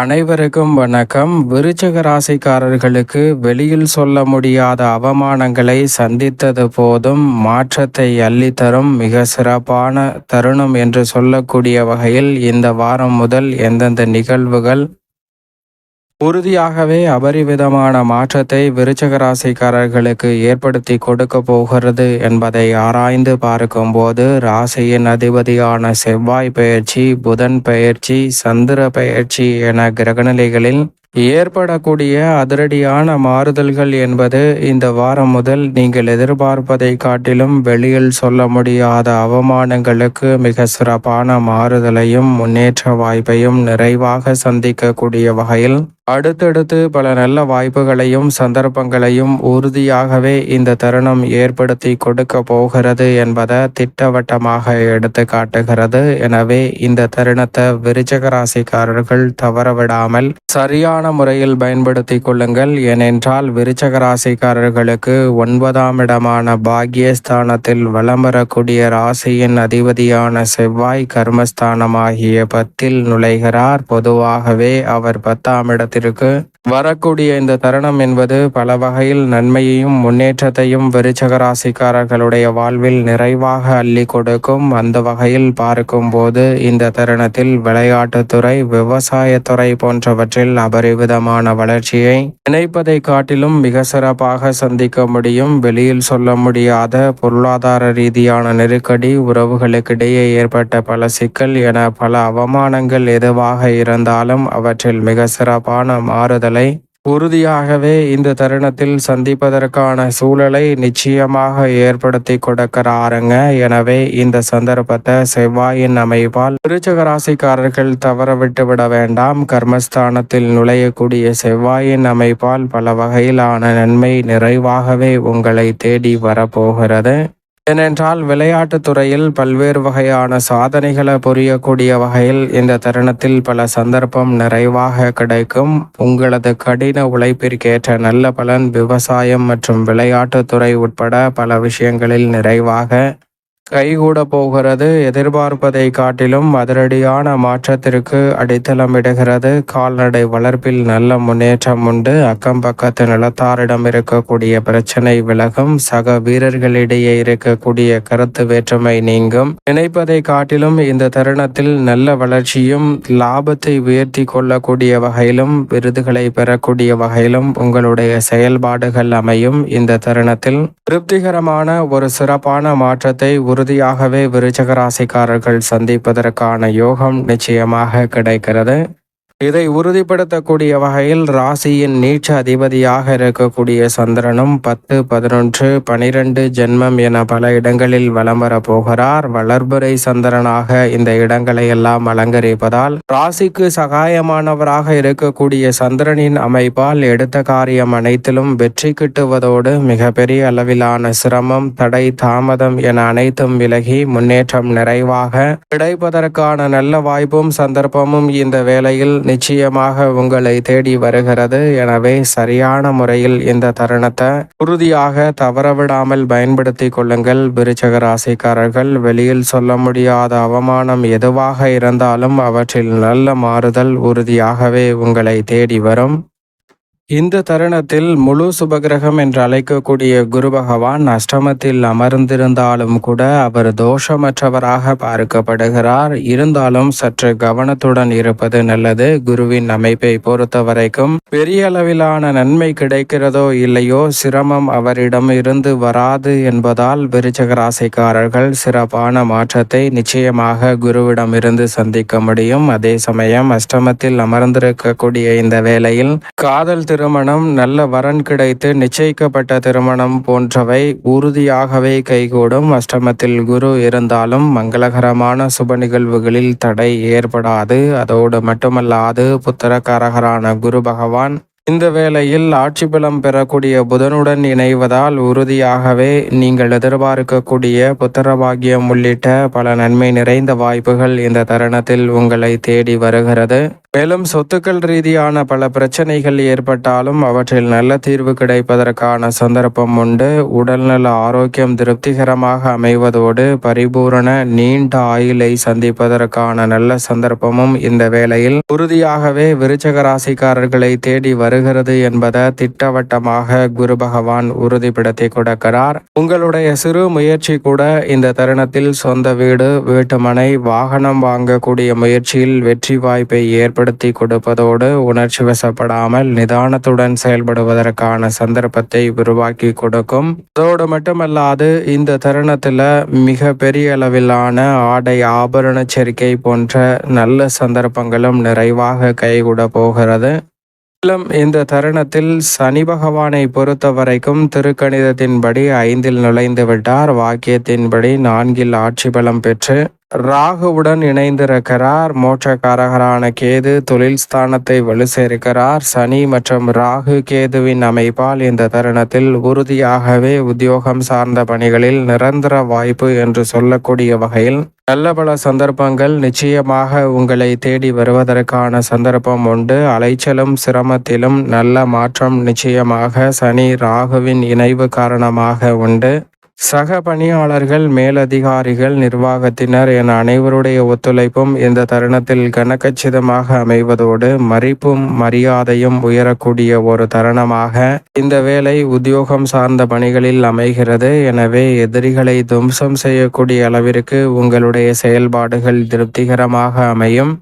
அனைவருக்கும் வணக்கம். விருச்சக ராசிக்காரர்களுக்கு வெளியில் சொல்ல முடியாத அவமானங்களை சந்தித்தது போதும். மாற்றத்தை அள்ளித்தரும் மிக சிறப்பான தருணம் என்று சொல்லக்கூடிய வகையில் இந்த வாரம் முதல் எந்தெந்த நிகழ்வுகள் உறுதியாகவே அபரிவிதமான மாற்றத்தை விருச்சக ராசிக்காரர்களுக்கு ஏற்படுத்தி கொடுக்க போகிறது என்பதை ஆராய்ந்து பார்க்கும்போது ராசியின் அதிபதியான செவ்வாய் பெயர்ச்சி புதன் பெயர்ச்சி சந்திர பெயர்ச்சி என கிரகநிலைகளில் ஏற்படக்கூடிய அதிரடியான மாறுதல்கள் என்பது இந்த வாரம் முதல் நீங்கள் எதிர்பார்ப்பதை காட்டிலும் வெளியில் சொல்ல முடியாத அவமானங்களுக்கு மிக சிறப்பான மாறுதலையும் முன்னேற்ற வாய்ப்பையும் நிறைவாக சந்திக்கக்கூடிய வகையில் அடுத்தடுத்து பல நல்ல வாய்ப்புகளையும் சந்தர்ப்பங்களையும் உறுதியாகவே இந்த தருணம் ஏற்படுத்தி கொடுக்க போகிறது என்பதை திட்டவட்டமாக எடுத்து காட்டுகிறது. எனவே இந்த தருணத்தை விருச்சக ராசிக்காரர்கள் தவறவிடாமல் சரியான முறையில் பயன்படுத்தி கொள்ளுங்கள். ஏனென்றால் விருச்சக ராசிக்காரர்களுக்கு ஒன்பதாம் இடமான பாக்யஸ்தானத்தில் வலம் வரக்கூடிய ராசியின் அதிபதியான செவ்வாய் கர்மஸ்தானமாகிய பத்தில் நுழைகிறார். பொதுவாகவே அவர் பத்தாம் இடத்தில் 것들을 그 வரக்கூடிய இந்த தருணம் என்பது பல வகையில் நன்மையையும் முன்னேற்றத்தையும் விருச்சக ராசிக்காரர்களுடைய வாழ்வில் நிறைவாக அள்ளி கொடுக்கும். அந்த வகையில் பார்க்கும்போது இந்த தருணத்தில் விளையாட்டுத்துறை விவசாயத்துறை போன்றவற்றில் அபரிவிதமான வளர்ச்சியை நினைப்பதை காட்டிலும் மிக சிறப்பாக சந்திக்க முடியும். வெளியில் சொல்ல முடியாத பொருளாதார ரீதியான நெருக்கடி உறவுகளுக்கிடையே ஏற்பட்ட பல சிக்கல் என பல அவமானங்கள் எதுவாக இருந்தாலும் அவற்றில் மிக சிறப்பான மாறுதல் உறுதியாகவே இந்த தருணத்தில் சந்திப்பதற்கான சூழலை நிச்சயமாக ஏற்படுத்தி கொடுக்கிறாருங்க. எனவே இந்த சந்தர்ப்பத்தை செவ்வாயின் அமைப்பால் விருச்சக ராசிக்காரர்கள் தவற விட்டுவிட வேண்டாம். கர்மஸ்தானத்தில் நுழையக்கூடிய செவ்வாயின் அமைப்பால் பல வகையிலான நன்மை நிறைவாகவே உங்களை தேடி வரப்போகிறது. ஏனென்றால் விளையாட்டுத் துறையில் பல்வேறு வகையான சாதனைகளை புரியக்கூடிய வகையில் இந்த தருணத்தில் பல சந்தர்ப்பம் நிறைவாக கிடைக்கும். உங்களது கடின உழைப்பிற்கேற்ற நல்ல பலன் விவசாயம் மற்றும் விளையாட்டுத்துறை உட்பட பல விஷயங்களில் நிறைவாக கைகூட போகிறது எதிர்பார்ப்பதை காட்டிலும் அதிரடியான மாற்றத்திற்கு அடித்தளமிடுகிறது. கால்நடை வளர்ப்பில் நல்ல முன்னேற்றம் உண்டு. அக்கம் பக்கத்து நிலத்தாரிடம் இருக்கக்கூடிய பிரச்சனை விலகும். சக வீரர்களிடையே இருக்கக்கூடிய கருத்து வேற்றுமை நீங்கும். நினைப்பதை காட்டிலும் இந்த தருணத்தில் நல்ல வளர்ச்சியும் லாபத்தை உயர்த்தி கொள்ளக்கூடிய வகையிலும் விருதுகளை பெறக்கூடிய வகையிலும் உங்களுடைய செயல்பாடுகள் அமையும். இந்த தருணத்தில் திருப்திகரமான ஒரு சிறப்பான மாற்றத்தை உறுதியாகவே விருச்சகராசிக்காரர்கள் சந்திப்பதற்கான யோகம் நிச்சயமாக கிடைக்கிறது. இதை உறுதிப்படுத்தக்கூடிய வகையில் ராசியின் நீச்ச அதிபதியாக இருக்கக்கூடிய சந்திரனும் பத்து பதினொன்று பனிரெண்டு ஜென்மம் என பல இடங்களில் வலம் வரப்போகிறார் வளர்புரை சந்திரனாக இந்த இடங்களை எல்லாம் அலங்கரிப்பதால் ராசிக்கு சகாயமானவராக இருக்கக்கூடிய சந்திரனின் அமைப்பால் எடுத்த காரியம் அனைத்திலும் வெற்றி கிட்டுவதோடு மிகப்பெரிய அளவிலான சிரமம் தடை தாமதம் என அனைத்தும் விலகி முன்னேற்றம் நிறைவாக கிடைப்பதற்கான நல்ல வாய்ப்பும் சந்தர்ப்பமும் இந்த வேளையில் நிச்சயமாக உங்களை தேடி வருகிறது. எனவே சரியான முறையில் இந்த தருணத்தை உறுதியாக தவறவிடாமல் பயன்படுத்தி கொள்ளுங்கள். விருச்சக ராசிக்காரர்கள் வெளியில் சொல்ல முடியாத அவமானம் எதுவாக இருந்தாலும் அவற்றில் நல்ல மாறுதல் உறுதியாகவே உங்களை தேடி வரும். இந்த தருணத்தில் முழு சுபகிரகம் என்று அழைக்கக்கூடிய குரு பகவான் அஷ்டமத்தில் அமர்ந்திருந்தாலும் கூட அவர் தோஷமற்றவராக பார்க்கப்படுகிறார். இருந்தாலும் சற்று கவனத்துடன் இருப்பது நல்லது. குருவின் அமைப்பை பொறுத்த வரைக்கும் பெரிய அளவிலான நன்மை கிடைக்கிறதோ இல்லையோ சிரமம் அவரிடம் இருந்து வராது என்பதால் விருச்சக ராசிக்காரர்கள் சிறப்பான மாற்றத்தை நிச்சயமாக குருவிடம் இருந்து சந்திக்க முடியும். அதே சமயம் அஷ்டமத்தில் அமர்ந்திருக்கக்கூடிய இந்த வேளையில் காதல் திருமணம் நல்ல வரன் கிடைத்து நிச்சயிக்கப்பட்ட திருமணம் போன்றவை உறுதியாகவே கைகூடும். அஷ்டமத்தில் குரு இருந்தாலும் மங்களகரமான சுப நிகழ்வுகளில் தடை ஏற்படாது. அதோடு மட்டுமல்லாது புத்திரக்காரகரான குரு பகவான் இந்த வேளையில் ஆட்சி பலம் பெறக்கூடிய புதனுடன் இணைவதால் உறுதியாகவே நீங்கள் எதிர்பார்க்கக்கூடிய புத்திரபாகியம் உள்ளிட்ட பல நன்மை நிறைந்த வாய்ப்புகள் இந்த தருணத்தில் உங்களை தேடி வருகிறது. மேலும் சொத்துக்கள் ரீதியான பல பிரச்சனைகள் ஏற்பட்டாலும் அவற்றில் நல்ல தீர்வு கிடைப்பதற்கான சந்தர்ப்பம் உண்டு. உடல்நல ஆரோக்கியம் திருப்திகரமாக அமைவதோடு பரிபூரண நீண்ட ஆயுளை சந்திப்பதற்கான நல்ல சந்தர்ப்பமும் இந்த வேளையில் உறுதியாகவே விருச்சக ராசிக்காரர்களை தேடி வருகிறது என்பதை திட்டவட்டமாக குரு பகவான் உறுதிப்படுத்தி கொடுக்கிறார். உங்களுடைய சிறு முயற்சி கூட இந்த தருணத்தில் சொந்த வீடு வீட்டுமனை வாகனம் வாங்கக்கூடிய முயற்சியில் வெற்றி வாய்ப்பை ஏற்படுத்தி கொடுப்பதோடு உணர்ச்சி வசப்படாமல் நிதானத்துடன் செயல்படுவதற்கான சந்தர்ப்பத்தை உருவாக்கி கொடுக்கும். அதோடு மட்டுமல்லாது இந்த தருணத்தில் மிக பெரிய அளவிலான ஆடை ஆபரண சேர்க்கை போன்ற நல்ல சந்தர்ப்பங்களும் நிறைவாக கைகூட போகிறது. மேலும் இந்த தருணத்தில் சனி பகவானை பொறுத்த வரைக்கும் திருக்கணிதத்தின்படி ஐந்தில் நுழைந்து விட்டார் வாக்கியத்தின்படி நான்கில் ஆட்சி பலம் பெற்று ராகுவுடன் இணைந்திருக்கிறார். மோட்சக்காரகரான கேது தொழில் ஸ்தானத்தை வலு சேர்க்கிறார். சனி மற்றும் ராகு கேதுவின் அமைப்பால் இந்த தருணத்தில் உறுதியாகவே உத்தியோகம் சார்ந்த பணிகளில் நிரந்தர வாய்ப்பு என்று சொல்லக்கூடிய வகையில் நல்ல பல சந்தர்ப்பங்கள் நிச்சயமாக உங்களை தேடி வருவதற்கான சந்தர்ப்பம் உண்டு. அலைச்சலும் சிரமத்திலும் நல்ல மாற்றம் நிச்சயமாக சனி ராகுவின் இணைவு காரணமாக உண்டு. சக பணியாளர்கள் மேலதிகாரிகள் நிர்வாகத்தினர் என அனைவருடைய ஒத்துழைப்பும் இந்த தருணத்தில் கனக்கச்சிதமாக அமைவதோடு மறிப்பும் மரியாதையும் உயரக்கூடிய ஒரு தருணமாக இந்த வேலை உத்தியோகம் சார்ந்த பணிகளில் அமைகிறது. எனவே எதிரிகளை துவம்சம் செய்யக்கூடிய அளவிற்கு உங்களுடைய செயல்பாடுகள் திருப்திகரமாக அமையும்.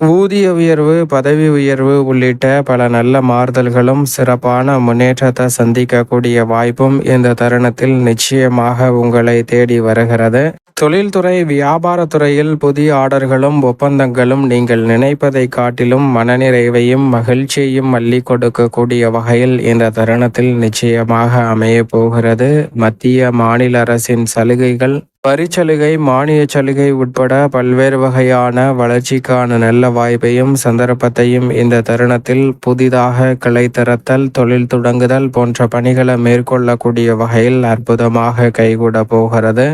ஊதிய உயர்வு பதவி உயர்வு உள்ளிட்ட பல நல்ல மாறுதல்களும் சிறப்பான முன்னேற்றத்தை சந்திக்கக்கூடிய வாய்ப்பும் இந்த தருணத்தில் நிச்சயமாக உங்களை தேடி வருகிறது. தொழில்துறை வியாபாரத்துறையில் புதிய ஆர்டர்களும் ஒப்பந்தங்களும் நீங்கள் நினைப்பதை காட்டிலும் மனநிறைவையும் மகிழ்ச்சியையும் அள்ளி கொடுக்கக்கூடிய வகையில் இந்த தருணத்தில் நிச்சயமாக அமைய போகிறது. மத்திய மாநில அரசின் சலுகைகள் வரிச்சலுகை மானிய சலுகை உட்பட பல்வேறு வகையான வளர்ச்சிக்கான நல்ல வாய்ப்பையும் சந்தர்ப்பத்தையும் இந்த தருணத்தில் புதிதாக கிளை திறத்தல் தொழில் தொடங்குதல் போன்ற பணிகளை மேற்கொள்ளக்கூடிய வகையில் அற்புதமாக கைகூட போகிறது.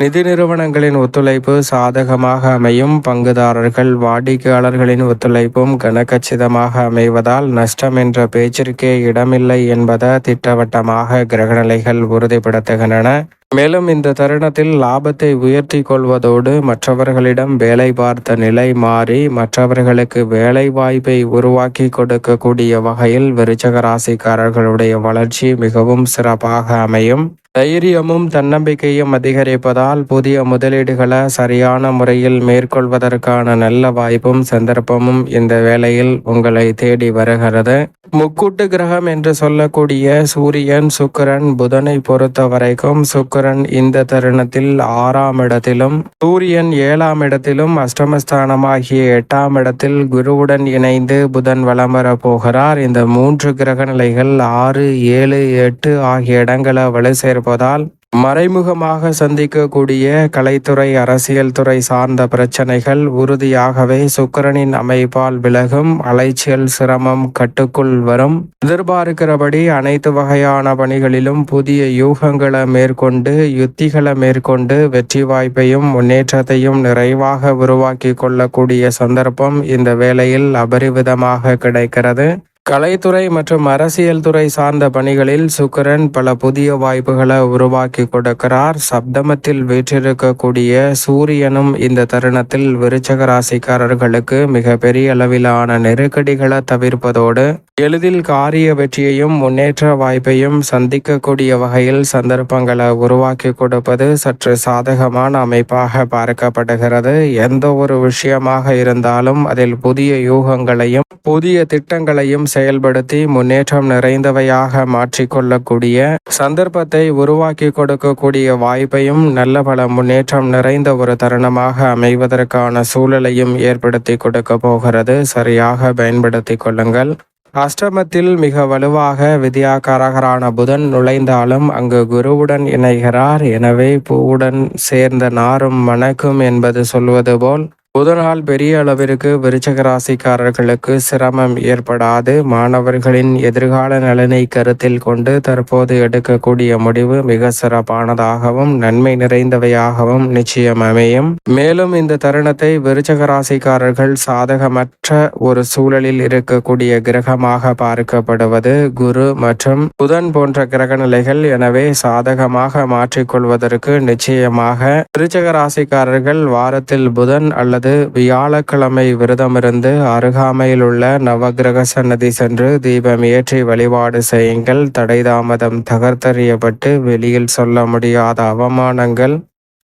நிதி நிறுவனங்களின் ஒத்துழைப்பு சாதகமாக அமையும். பங்குதாரர்கள் வாடிக்கையாளர்களின் ஒத்துழைப்பும் கனக்கச்சிதமாக அமைவதால் நஷ்டம் என்ற பேச்சிற்கே இடமில்லை என்பதை திட்டவட்டமாக கிரகநிலைகள் உறுதிப்படுத்துகின்றன. மேலும் இந்த தருணத்தில் லாபத்தை உயர்த்தி கொள்வதோடு மற்றவர்களிடம் வேலை பார்த்த நிலை மாறி மற்றவர்களுக்கு வேலை வாய்ப்பை உருவாக்கி கொடுக்கக்கூடிய வகையில் விருச்சகராசிக்காரர்களுடைய வளர்ச்சி மிகவும் சிறப்பாக அமையும். தைரியமும் தன்னம்பிக்கையும் அதிகரிப்பதால் புதிய முதலீடுகளை சரியான முறையில் மேற்கொள்வதற்கான நல்ல வாய்ப்பும் சந்தர்ப்பமும் இந்த வேளையில் உங்களை தேடி வருகிறது. முக்கூட்டு கிரகம் என்று சொல்லக்கூடிய சூரியன் சுக்கரன் புதனை பொறுத்த வரைக்கும் சுக்கரன் இந்த தருணத்தில் ஆறாம் இடத்திலும் சூரியன் ஏழாம் இடத்திலும் அஷ்டமஸ்தானமாகிய எட்டாம் இடத்தில் குருவுடன் இணைந்து புதன் வலம் வர போகிறார். இந்த மூன்று கிரக நிலைகள் ஆறு ஏழு எட்டு ஆகிய இடங்களை வலு சேர்ப்பதால் மறைமுகமாக சந்திக்கக்கூடிய கலைத்துறை அரசியல் துறை சார்ந்த பிரச்சனைகள் உறுதியாகவே சுக்கரனின் அமைப்பால் விலகும் அலைச்சல் சிரமம் கட்டுக்குள் வரும். எதிர்பார்க்கிறபடி அனைத்து வகையான பணிகளிலும் புதிய யூகங்களை மேற்கொண்டு யுத்திகளை மேற்கொண்டு வெற்றி வாய்ப்பையும் முன்னேற்றத்தையும் நிறைவாக உருவாக்கி கொள்ளக்கூடிய சந்தர்ப்பம் இந்த வேளையில் அபரிவிதமாக கிடைக்கிறது. கலைத்துறை மற்றும் அரசியல் துறை சார்ந்த பணிகளில் சுக்கரன் பல புதிய வாய்ப்புகளை உருவாக்கி கொடுக்கிறார். சப்தமத்தில் வீற்றிருக்கக்கூடிய சூரியனும் இந்த தருணத்தில் விருச்சக ராசிக்காரர்களுக்கு மிக பெரிய அளவிலான நெருக்கடிகளை தவிர்ப்பதோடு எளிதில் காரிய வெற்றியையும் முன்னேற்ற வாய்ப்பையும் சந்திக்கக்கூடிய வகையில் சந்தர்ப்பங்களை உருவாக்கி கொடுப்பது சற்று சாதகமான அமைப்பாக பார்க்கப்படுகிறது. எந்த ஒரு விஷயமாக இருந்தாலும் அதில் புதிய யூகங்களையும் புதிய திட்டங்களையும் செயல்படுத்தி முன்னேற்றம் நிறைந்தவையாக மாற்றிக்கொள்ளக்கூடிய சந்தர்ப்பத்தை உருவாக்கி கொடுக்கக்கூடிய வாய்ப்பையும் நல்ல பல முன்னேற்றம் நிறைந்த ஒரு தருணமாக அமைவதற்கான சூழலையும் ஏற்படுத்தி கொடுக்க போகிறது. சரியாக பயன்படுத்தி கொள்ளுங்கள். அஷ்டமத்தில் மிக வலுவாக வித்யாகாரகரான புதன் நுழைந்தாலும் அங்கு குருவுடன் இணைகிறார். எனவே பூவுடன் சேர்ந்த நாரும் மணக்கும் என்பது சொல்வது போல் புதனால் பெரிய அளவிற்கு விருச்சக ராசிக்காரர்களுக்கு சிரமம் ஏற்படாது. மாணவர்களின் எதிர்கால நலனை கருத்தில் கொண்டு தற்போது எடுக்கக்கூடிய முடிவு மிக சிறப்பானதாகவும் நன்மை நிறைந்தவையாகவும் நிச்சயம் அமையும். மேலும் இந்த தருணத்தை விருச்சக ராசிக்காரர்கள் சாதகமற்ற ஒரு சூழலில் இருக்கக்கூடிய கிரகமாக பார்க்கப்படுவது குரு மற்றும் புதன் போன்ற கிரக நிலைகள் எனவே சாதகமாக மாற்றிக்கொள்வதற்கு நிச்சயமாக விருச்சக ராசிக்காரர்கள் வாரத்தில் புதன் அல்லது வியாழக்கிழமை விரதமிருந்து அருகாமையில் உள்ள நவகிரக சன்னதி சென்று தீபம் ஏற்றி வழிபாடு செய்யுங்கள். தடைதாமதம் தகர்த்தறியப்பட்டு வெளியில் சொல்ல முடியாத அவமானங்கள்.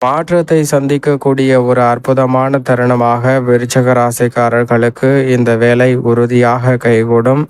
மாற்றத்தை சந்திக்கக்கூடிய ஒரு அற்புதமான தருணமாக விருச்சக ராசிக்காரர்களுக்கு இந்த வேலை உறுதியாக கைகூடும்.